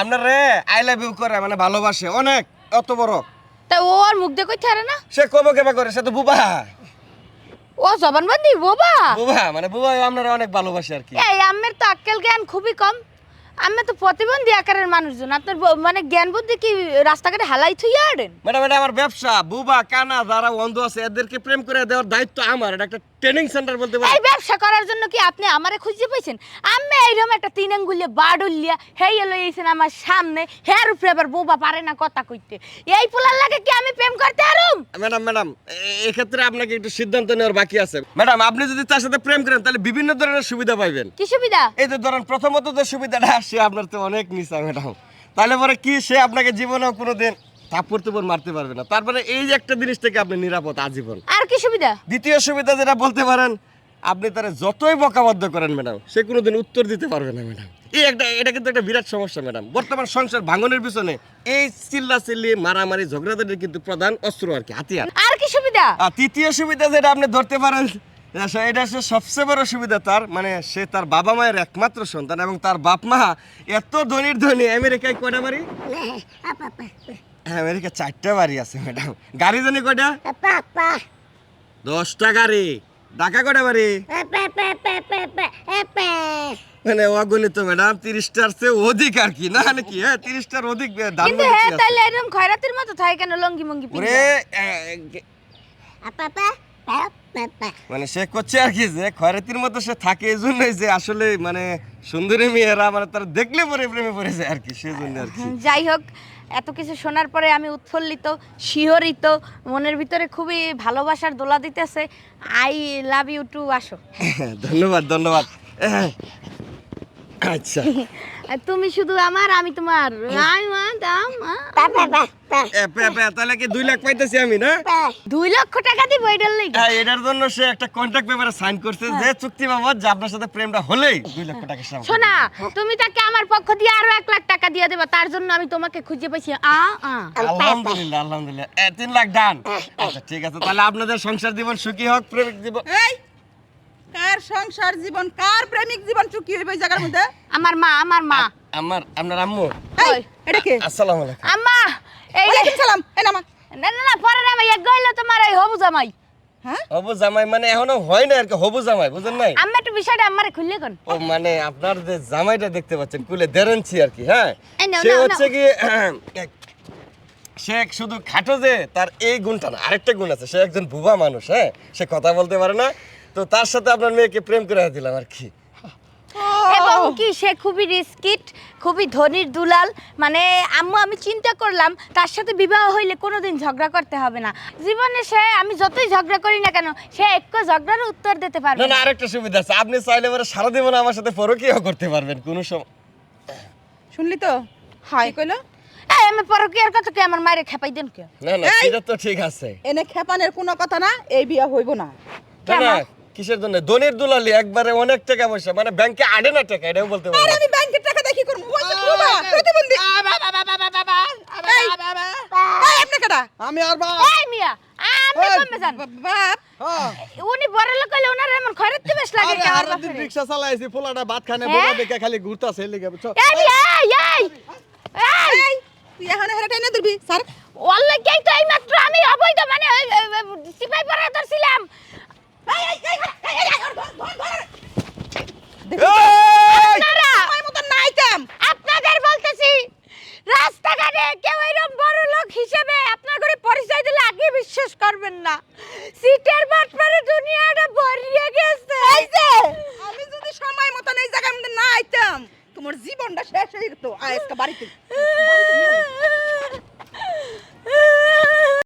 আপনার রে I love you করে মানে ভালোবাসে। অনেক অত বড়। তা ও আর মুখ দিয়ে কইতে না? সে কবে কেবা করে সে তো বুবা। ও জবানবন্দি বাবা? বুবা মানে বুবা আপনারা অনেক ভালোবাসে আর কি। এই আমের তো আক্কেল জ্ঞান খুবই কম। আমি তো প্রতিবন্ধী আকারের মানুষজন। আপনার মানে জ্ঞান বুদ্ধি কি রাস্তাঘাটে হালাই থুইয়া আড়েন ম্যাডাম এটা আমার ব্যবসা। বুবা কানা যারা অন্ধ আছে এদেরকে প্রেম করে দেওয়ার দায়িত্ব আমার। এটা একটা ট্রেনিং সেন্টার বলতে পারি। এই ব্যবসা করার জন্য কি আপনি আমারে খুঁজে পাইছেন? আমি এইরকম একটা তিন আঙ্গুলে বাডুলিয়া হেই এলো এইছেন আমার সামনে হের উপরে আবার বোবা পারে না কথা কইতে। এই পোলার লাগে কি আমি প্রেম করতে আরুম ম্যাডাম ম্যাডাম এক্ষেত্রে আপনাকে একটু সিদ্ধান্ত নেওয়ার বাকি আছে। ম্যাডাম আপনি যদি তার সাথে প্রেম করেন তাহলে বিভিন্ন ধরনের সুবিধা পাইবেন। কি সুবিধা? এই যে ধরেন প্রথমত যে সুবিধাটা সে আপনার তো অনেক নিচা ম্যাডাম। তাহলে পরে কি সে আপনাকে জীবনেও কোনোদিন থাপ্পড় তুপড় মারতে পারবে না। তারপরে এই যে একটা জিনিস থেকে আপনি নিরাপদ আজীবন। আর কি সুবিধা? দ্বিতীয় সুবিধা যেটা বলতে পারেন আপনি তারা যতই বকাবদ্ধ করেন ম্যাডাম সে কোনোদিন উত্তর দিতে পারবে না ম্যাডাম। এই একটা এটা কিন্তু একটা বিরাট সমস্যা ম্যাডাম। বর্তমান সংসার ভাঙনের পিছনে এই চিল্লা চিল্লি মারামারি ঝগড়াঝাটির কিন্তু প্রধান অস্ত্র আর কি হাতিয়ার। আর কি সুবিধা? আর তৃতীয় সুবিধা যেটা আপনি ধরতে পারেন এটা হচ্ছে সবচেয়ে বড় সুবিধা তার মানে সে তার বাবা মায়ের একমাত্র সন্তান এবং তার বাপ মা এত ধনীর ধনী আমেরিকায় কয়টা বাড়ি? আমেরিকা চারটা বাড়ি আছে ম্যাডাম। গাড়ি জানি কয়টা? দশটা গাড়ি। ঢাকা কয়টা বাড়ি? মানে অগণিত ম্যাডাম তিরিশটার চেয়ে অধিক আর কি। না নাকি হ্যাঁ তিরিশটার অধিক দাম কিন্তু হ্যাঁ তাহলে এরকম খয়রাতের মতো থাকে কেন লঙ্গি মঙ্গি আহ, মানে সে করছে আর কি যে খয়রাতির মতো সে থাকে এই জন্যই যে আসলে মানে সুন্দরী মেয়েরা মানে তারা দেখলে পরে প্রেমে পড়ে যায় আর কি সেই জন্য আর কি। যাই হোক এত কিছু শোনার পরে আমি উৎফুল্লিত, শিহরিত, মনের ভিতরে খুবই ভালোবাসার দোলা দিতেছে। আই লাভ ইউ টু আসো। ধন্যবাদ ধন্যবাদ। আচ্ছা। তুমি শুধু আমার আমি তোমার। আই want আমার। এ, পে, পে, তাহলে কি দুই লাখ পাইতেছি আমি না? দুই লক্ষ টাকা দিব এটার লেগে। হ্যাঁ, এটার জন্য সে একটা কন্ট্রাক্ট পেপারে সাইন করছে যে চুক্তি বাবদ যে আপনার সাথে প্রেমটা হলেই দুই লক্ষ টাকা সামনে শোনা তুমি তাকে আমার পক্ষ দিয়ে আরও এক লাখ টাকা দিয়ে দেবা তার জন্য আমি তোমাকে খুঁজে পাইছি। আ আ। আলহামদুলিল্লাহ আলহামদুলিল্লাহ। তিন লাখ ডান। আচ্ছা ঠিক আছে তাহলে আপনাদের সংসার জীবন সুখী হোক প্রেমিক জীবন এই! কার সংসার জীবন কার প্রেমিক জীবন চুকি হইবে এই জায়গার মধ্যে? আমার মা আমার মা। আমার আপনার আম্মু? এই এটা কে? আসসালামু আলাইকুম। আম্মা এই যে- ওয়ালাইকুম সালাম এই নামা। না না না পরে না ভাই এক গইলো তোমার এই হবু জামাই। হ্যাঁ? হবু জামাই মানে এখনও হয় না আর কি হবু জামাই বুঝেন নাই? আম্মা একটু বিষয়টা আমারে খুললে কোন? ও মানে আপনার যে জামাইটা দেখতে পাচ্ছেন কুলে দেরেনছি আর কি হ্যাঁ? সে হচ্ছে কি সে শুধু খাটো যে তার এই গুণটা না আরেকটা গুণ আছে সে একজন বুবা মানুষ হ্যাঁ? সে কথা বলতে পারে না তো তার সাথে আপনার মেয়েকে প্রেম করে দিলাম আর কি। এবং কি সে খুবই রিস্কিট খুবই ধনির দুলাল। মানে আম্মু আমি চিন্তা করলাম তার সাথে বিবাহ হইলে কোনোদিন ঝগড়া করতে হবে না। জীবনে সে আমি যতই ঝগড়া করি না কেন সে একটু ঝগড়ার উত্তর দিতে পারবে না না আরেকটা সুবিধা আছে। আপনি চাইলে পরে সারা জীবন আমার সাথে পরকীয় করতে পারবেন কোনো সময় শুনলি তো? হাই কইলো? এই আমি পরকীয়ার কথা কি আমার মায়ের খেপাই দেন কে না না সেটা তো ঠিক আছে। এনে খেপানের কোনো কথা না এই বিয়া হইব না। না না কিসের জন্য ধনির দুলালি একবারে অনেক টাকা পয়সা মানে ব্যাংকে আড়ে না টাকা এটাও বলতে আর পারবেন আমি ব্যাংকের টাকা দেখি করব ওই যে বুবা, প্রতিবন্ধী এই, এই, আপনি কেডা আমি আর বা এই মিয়া আমি কমে যান বাপ উনি বড় লোক হলে ওনার এমন খরচ বেশ লাগে কে আমার সারাদিন বাপেরে? রিক্সা চালাইছি পোলাটা ভাত খানে হ্যাঁ? দেখে খালি ঘুরতাছে লেগে বুঝছ এই মিয়া, এই এই এই এই তুই এখন হেরে টাইনা ধরবি স্যার ওয়াল্লাহ কি তো এই মাত্র আমি অবৈধ মানে সিপাই পরে ধরছিলাম আপনাদের বলতেছি রাস্তাঘাটে কেউ এরকম বড় লোক হিসেবে আপনার করে পরিচয় দিলে আগে বিশ্বাস করবেন না। সিটের বাটপারে দুনিয়াটা ভরিয়ে গেছে। এই যে আমি যদি সময় মতো এই জায়গার মধ্যে না আইতাম তোমার জীবনটা শেষ হয়ে যেত। আজকে বাড়িতে।